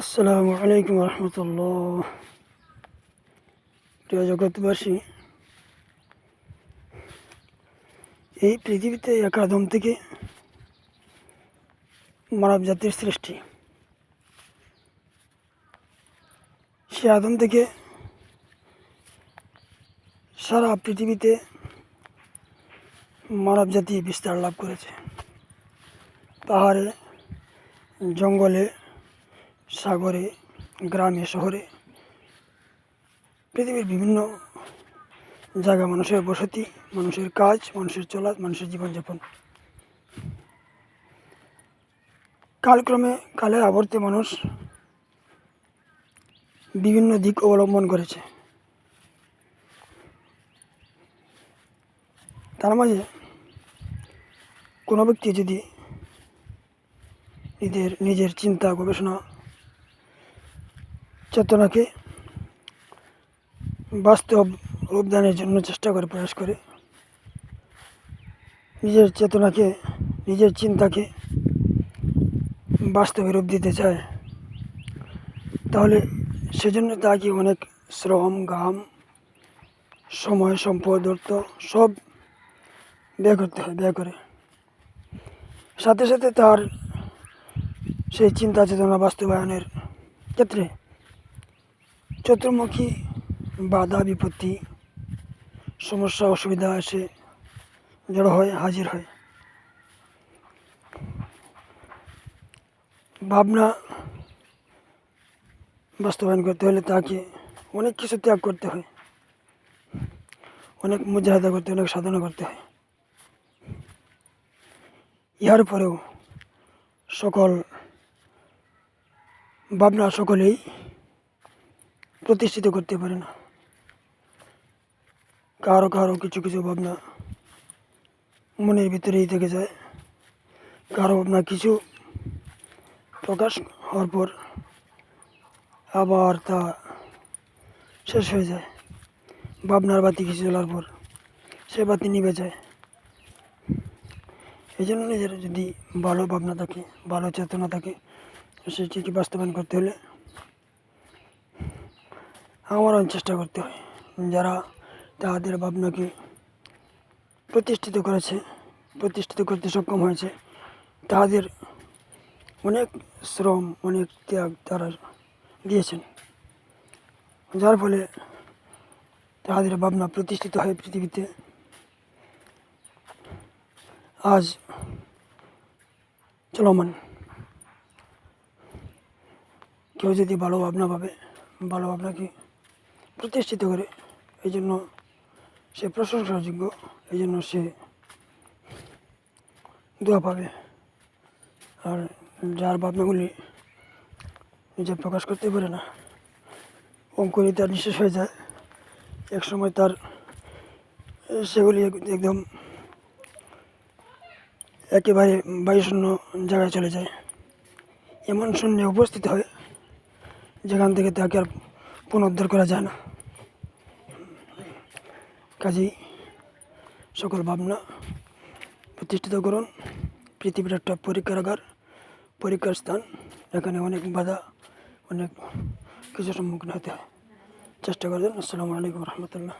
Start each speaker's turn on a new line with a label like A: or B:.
A: আসসালামু আলাইকুম রহমতুল্লাহ। প্রিয় জগৎবাসী, এই পৃথিবীতে একাদম থেকে মানব জাতির সৃষ্টি। সে আদম থেকে সারা পৃথিবীতে মানব জাতি বিস্তার লাভ করেছে। পাহাড়ে, জঙ্গলে সাগরে, গ্রামে, শহরে, পৃথিবীর বিভিন্ন জায়গা মানুষের বসতি, মানুষের কাজ, মানুষের চলা, মানুষের জীবনযাপন। কালক্রমে কালের আবর্তে মানুষ বিভিন্ন দিক অবলম্বন করেছে। তার মাঝে কোনো ব্যক্তি যদি নিজের নিজের চিন্তা, গবেষণা চেতনাকে বাস্তব রূপদানের জন্য চেষ্টা করে, প্রয়াস করে। নিজের চেতনাকে, নিজের চিন্তাকে বাস্তবে রূপ দিতে চায়। তাহলে সেজন্য তাকে অনেক শ্রম, ঘাম, সময়, সম্পদ, অর্থ সব ব্যয় করতে হয়, ব্যয় করে। সাথে সাথে তার সেই চিন্তা চেতনা বাস্তবায়নের ক্ষেত্রে চতুর্মুখী বাধা, বিপত্তি, সমস্যা, অসুবিধা এসে জড়ো হয়, হাজির হয়। ভাবনা বাস্তবায়ন করতে হলে তাকে অনেক কিছু ত্যাগ করতে হয়। অনেক মুজাহাদা করতে, অনেক সাধনা করতে হয়। ইহার পরেও সকল ভাবনা সকলেই প্রতিষ্ঠিত করতে পারে না। কারও কারও কিছু কিছু ভাবনা মনের ভিতরেই থেকে যায়। কারও ভাবনা কিছু প্রকাশ হওয়ার পর আবার তা শেষ হয়ে যায়। ভাবনার বাতি কিছু জ্বলার পর সে বাতি নিভে যায়। এই জন্য নিজের যদি ভালো ভাবনা থাকে, ভালো চেতনা থাকে সেটিকে বাস্তবায়ন করতে হলে আমারও চেষ্টা করতে হয় যারা তাদের ভাবনাকে প্রতিষ্ঠিত করেছে, প্রতিষ্ঠিত করতে সক্ষম হয়েছে, তাদের অনেক শ্রম, অনেক ত্যাগ তারা দিয়েছেন। যার ফলে তাদের ভাবনা প্রতিষ্ঠিত হয় পৃথিবীতে। আজ চলমান। কেউ যদি ভালো ভাবনা পাবে ভালো ভাবনাকে প্রতিষ্ঠিত করে। এই জন্য সে প্রশংসার যোগ্য এই জন্য সে দোয়া পাবে। আর যার ভাবনাগুলি নিজে প্রকাশ করতে পারে না অঙ্কুরি তার নিঃশেষ হয়ে যায়। এক সময় তার সেগুলি একদম একেবারে বায়ুশূন্য জায়গায় চলে যায়। এমন শূন্যে উপস্থিত হয় যেখান থেকে তাকে আর পুনরুদ্ধার করা যায় না। কাজেই সকল ভাবনা প্রতিষ্ঠিত করুন। পৃথিবীর একটা পরীক্ষাগার পরীক্ষার স্থান। এখানে অনেক বাধা, অনেক কিছু সম্মুখীন হতে হয়। চেষ্টা করবেন। আসসালামু আলাইকুম রহমতুল্লাহ।